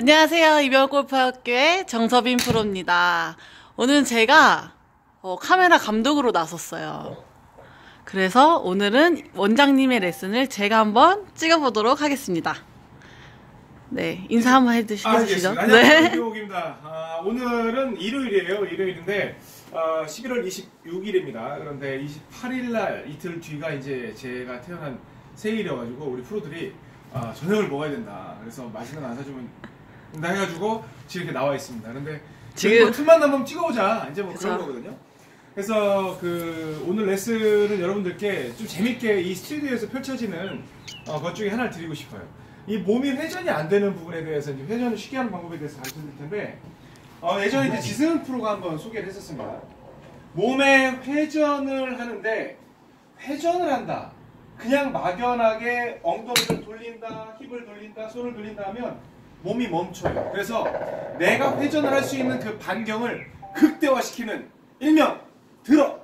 안녕하세요. 이별골프학교의 정서빈 프로입니다. 오늘 제가 어, 카메라 감독으로 나섰어요. 그래서 오늘은 원장님의 레슨을 제가 한번 찍어보도록 하겠습니다. 네, 인사 한번 해주시죠. 알겠습니다. 네. 안녕하세요. 김호기입니다. 아, 오늘은 일요일이에요. 일요일인데 아, 11월 26일입니다. 그런데 28일 날 이틀 뒤가 이제 제가 태어난 생일이어가지고 우리 프로들이 아, 저녁을 먹어야 된다. 그래서 맛있는 거 안 사주면 된다 해가지고 지금 이렇게 나와 있습니다. 그런데 지금- 뭐 틈만 나면 찍어보자. 이제 뭐 그런 그쵸. 거거든요. 그래서 그 오늘 레슨은 여러분들께 좀 재밌게 이 스튜디오에서 펼쳐지는 어, 것 중에 하나를 드리고 싶어요. 이 몸이 회전이 안 되는 부분에 대해서 이제 회전을 쉽게 하는 방법에 대해서 가르쳐 드릴 텐데 어, 예전에 이제 지승 프로가 한번 소개를 했었습니다. 몸의 회전을 하는데 회전을 한다. 그냥 막연하게 엉덩이를 돌린다, 힙을 돌린다, 손을 돌린다 하면 몸이 멈춰요. 그래서 내가 회전을 할 수 있는 그 반경을 극대화시키는 일명 들어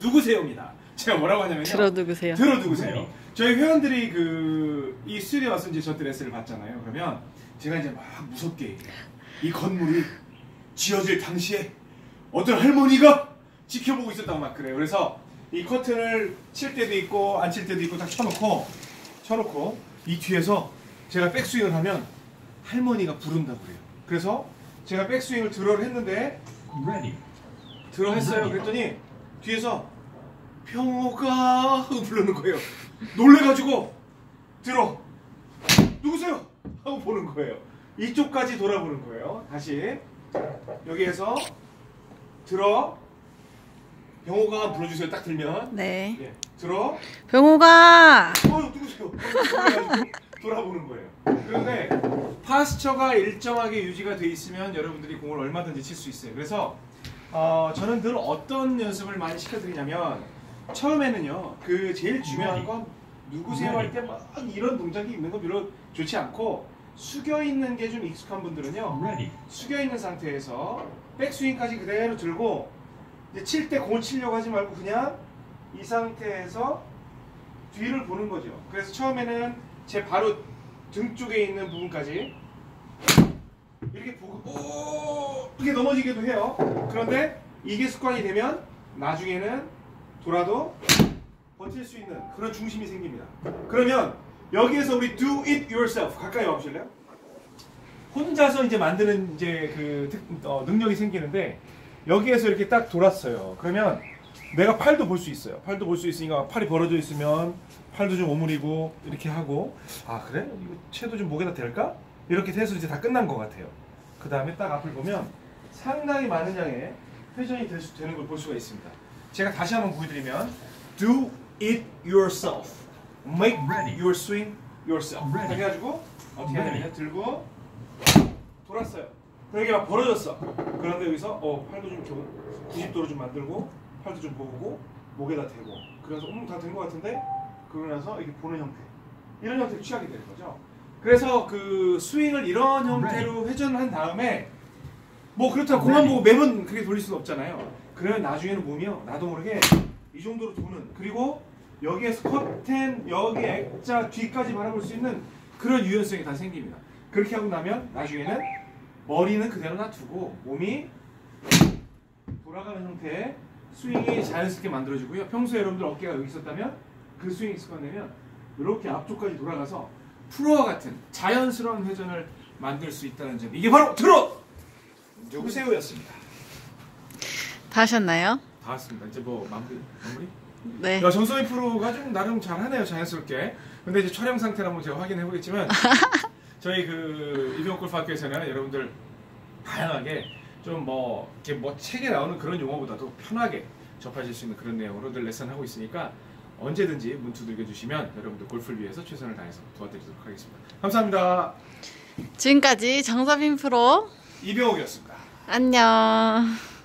누구세요입니다. 제가 뭐라고 하냐면요. 들어 누구세요? 들어 누구세요? 저희 회원들이 그이 스튜디오 와서 이제 저한테 레슨을 받잖아요. 그러면 제가 이제 막 무섭게 얘기해요. 이 건물이 지어질 당시에 어떤 할머니가 지켜보고 있었다고 막 그래요. 그래서 이 커튼을 칠 때도 있고 안 칠 때도 있고 딱 쳐놓고 쳐놓고 이 뒤에서 제가 백스윙을 하면 할머니가 부른다고 그래요. 그래서 제가 백스윙을 들어를 했는데 들어 했어요. 그랬더니 뒤에서 평호가 하고 부르는 거예요. 놀래가지고 들어 누구세요? 하고 보는 거예요. 이쪽까지 돌아보는 거예요. 다시 여기에서 들어 병호가 불러주세요. 딱 들면 네. 예, 들어 병호가 어 누구세요? 돌아보는 거예요. 그런데 파스처가 일정하게 유지가 돼 있으면 여러분들이 공을 얼마든지 칠 수 있어요. 그래서 어, 저는 늘 어떤 연습을 많이 시켜드리냐면 처음에는요 그 제일 중요한 건 누구세요 할 때 막 이런 동작이 있는 거 별로 좋지 않고 숙여 있는 게 좀 익숙한 분들은요 숙여 있는 상태에서 백스윙까지 그대로 들고 이제 칠 때 공을 치려고 하지 말고 그냥 이 상태에서 뒤를 보는 거죠. 그래서 처음에는 제 바로 등 쪽에 있는 부분까지 이렇게 보고 오 이게 넘어지기도 해요. 그런데 이게 습관이 되면 나중에는 돌아도 버틸 수 있는 그런 중심이 생깁니다. 그러면 여기에서 우리 do it yourself 가까이 와보실래요? 혼자서 이제 만드는 이제 그 특- 어, 능력이 생기는데 여기에서 이렇게 딱 돌았어요. 그러면 내가 팔도 볼 수 있어요. 팔도 볼 수 있으니까 팔이 벌어져 있으면 팔도 좀 오므리고 이렇게 하고 아 그래? 이거 채도 좀 목에다 댈까? 이렇게 돼서 이제 다 끝난 것 같아요. 그 다음에 딱 앞을 보면 상당히 많은 양의 회전이 될 수, 되는 걸 볼 수가 있습니다. 제가 다시 한번 보여드리면 do it yourself, make your swing yourself. Ready. 이렇게 해가지고 어떻게 Ready. 하냐면 들고 돌았어요. 그럼 이게 막 벌어졌어. 그런데 여기서 어 팔도 좀 이렇게 90도로 좀 만들고 팔도 좀 모으고 목에다 대고 그래서 음 다 된 것 같은데 그러고 나서 이렇게 보는 형태 이런 형태를 취하게 되는 거죠. 그래서 그 스윙을 이런 형태로 회전을 한 다음에 뭐 그렇다고 공만 보고 매번 그렇게 돌릴 수는 없잖아요. 그러면 나중에는 몸이요 나도 모르게 이 정도로 도는 그리고 여기에서 커튼 여기 액자 뒤까지 바라볼 수 있는 그런 유연성이 다 생깁니다. 그렇게 하고 나면 나중에는 머리는 그대로 놔두고 몸이 돌아가는 형태의 스윙이 자연스럽게 만들어지고요. 평소에 여러분들 어깨가 여기 있었다면 그 스윙이 습관되면 이렇게 앞쪽까지 돌아가서 프로와 같은 자연스러운 회전을 만들 수 있다는 점. 이게 바로 들어 누구세요였습니다. 다 하셨나요? 다 왔습니다. 이제 뭐 마무리 마무리. 네. 야, 정소희 프로가 좀 나름 잘하네요 자연스럽게. 근데 이제 촬영 상태를 한번 제가 확인해 보겠지만 저희 그 이병옥 골프학교에서는 여러분들 다양하게 좀뭐 이렇게 뭐 책에 나오는 그런 용어보다도 편하게 접하실 수 있는 그런 내용으로들 레슨하고 있으니까 언제든지 문투 들겨 주시면 여러분들 골프를 위해서 최선을 다해서 도와드리도록 하겠습니다. 감사합니다. 지금까지 정서빈 프로 이병옥이었습니다. 안녕.